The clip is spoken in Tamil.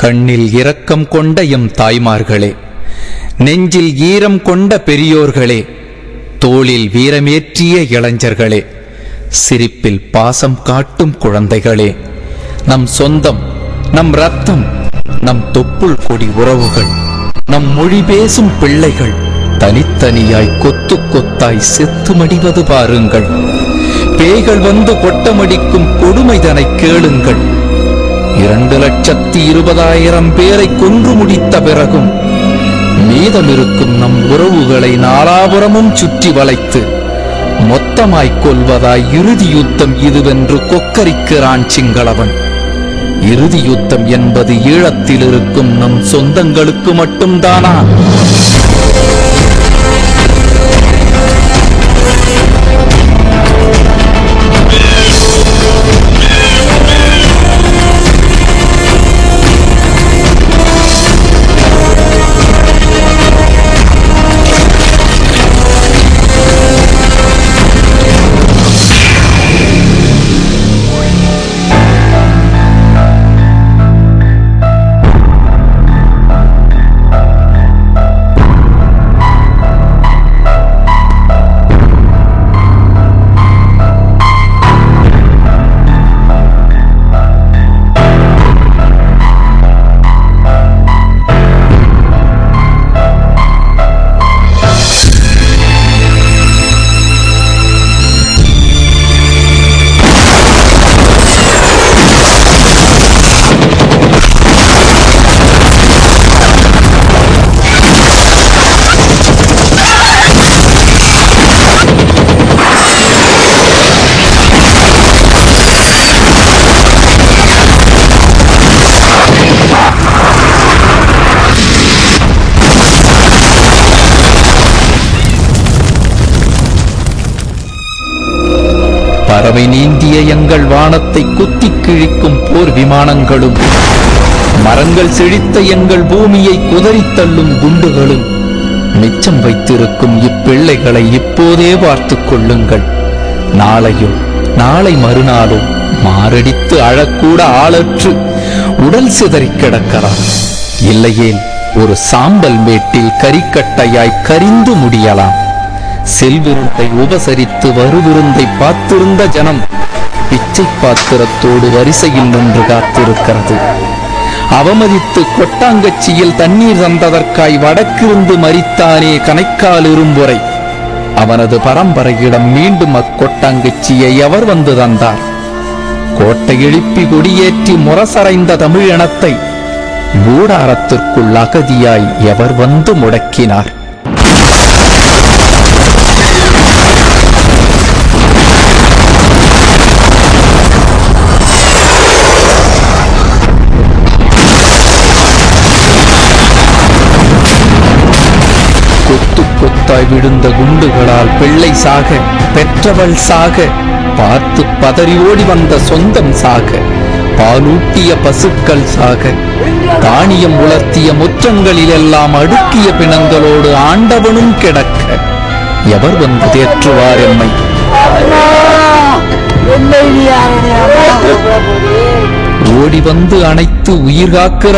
கண்ணில் இரக்கம் கொண்ட எம் தாய்மார்களே நெஞ்சில் ஈரம் கொண்ட பெரியோர்களே தோளில் வீரமேற்றிய இளைஞர்களே சிரிப்பில் பாசம் காட்டும் குழந்தைகளே நம் சொந்தம் நம் ரத்தம் நம் தொப்புள் கொடி உறவுகள் நம் மொழி பேசும் பிள்ளைகள் தனித்தனியாய் கொத்து கொத்தாய் செத்து மடிவது பாருங்கள். பேய்கள் வந்து கொட்டமடிக்கும் கொடுமைதனை கேளுங்கள். இரண்டு லட்சத்தி இருபதாயிரம் பேரை கொன்று முடித்த பிறகும் மீதமிருக்கும் நம் உறவுகளை நாலாபுரமும் சுற்றி வளைத்து மொத்தமாய் கொள்வதாய் இறுதி யுத்தம் இதுவென்று கொக்கரிக்கிறான் சிங்களவன். இறுதி யுத்தம் என்பது ஈழத்தில் இருக்கும் நம் சொந்தங்களுக்கு மட்டும்தானா? அவை நீந்திய எங்கள் வானத்தை குத்திக் கிழிக்கும் போர் விமானங்களும் மரங்கள் செழித்த எங்கள் பூமியை குதறித்தள்ளும் குண்டுகளும் மிச்சம் வைத்திருக்கும் இப்பிள்ளைகளை இப்போதே பார்த்துக் கொள்ளுங்கள். நாளையும் நாளை மறுநாளும் மாரடித்து அழக்கூட ஆளற்று உடல் சிதறி கிடக்கலாம். இல்லையேல் ஒரு சாம்பல் மேட்டில் கறிக்கட்டையாய் கரிந்து முடியலாம். செல்விருந்தை உபசரித்து வருவிருந்தை பார்த்திருந்த ஜனம் பிச்சை பாத்திரத்தோடு வரிசையில் நின்று காத்திருக்கிறது. அவமதித்து கொட்டாங்கச்சியில் தண்ணீர் தந்ததற்காய் வடக்கிருந்து மரித்தானே கணைக்கால் இரும்புரை. அவனது பரம்பரையிடம் மீண்டும் அக்கொட்டாங்கச்சியை எவர் வந்து தந்தார். கோட்டை எழுப்பி கொடியேற்றி முரசறைந்த தமிழினத்தை கூடாரத்திற்குள் அகதியாய் எவர் வந்து முடக்கினார். கொத்தாய் விழுந்த குண்டுகளால் பிள்ளை சாக பெற்றவள் சாக பார்த்து பதறி ஓடி வந்த சொந்தம் சாக பாலூட்டிய பசுக்கள் சாக தானியம் உலர்த்திய முற்றங்களில் எல்லாம் அடுக்கிய பிணங்களோடு ஆண்டவனும் கிடக்க. எவர் வந்து தேற்றுவார் எம்மை? ஓடி வந்து அணைத்து உயிர் காக்கிற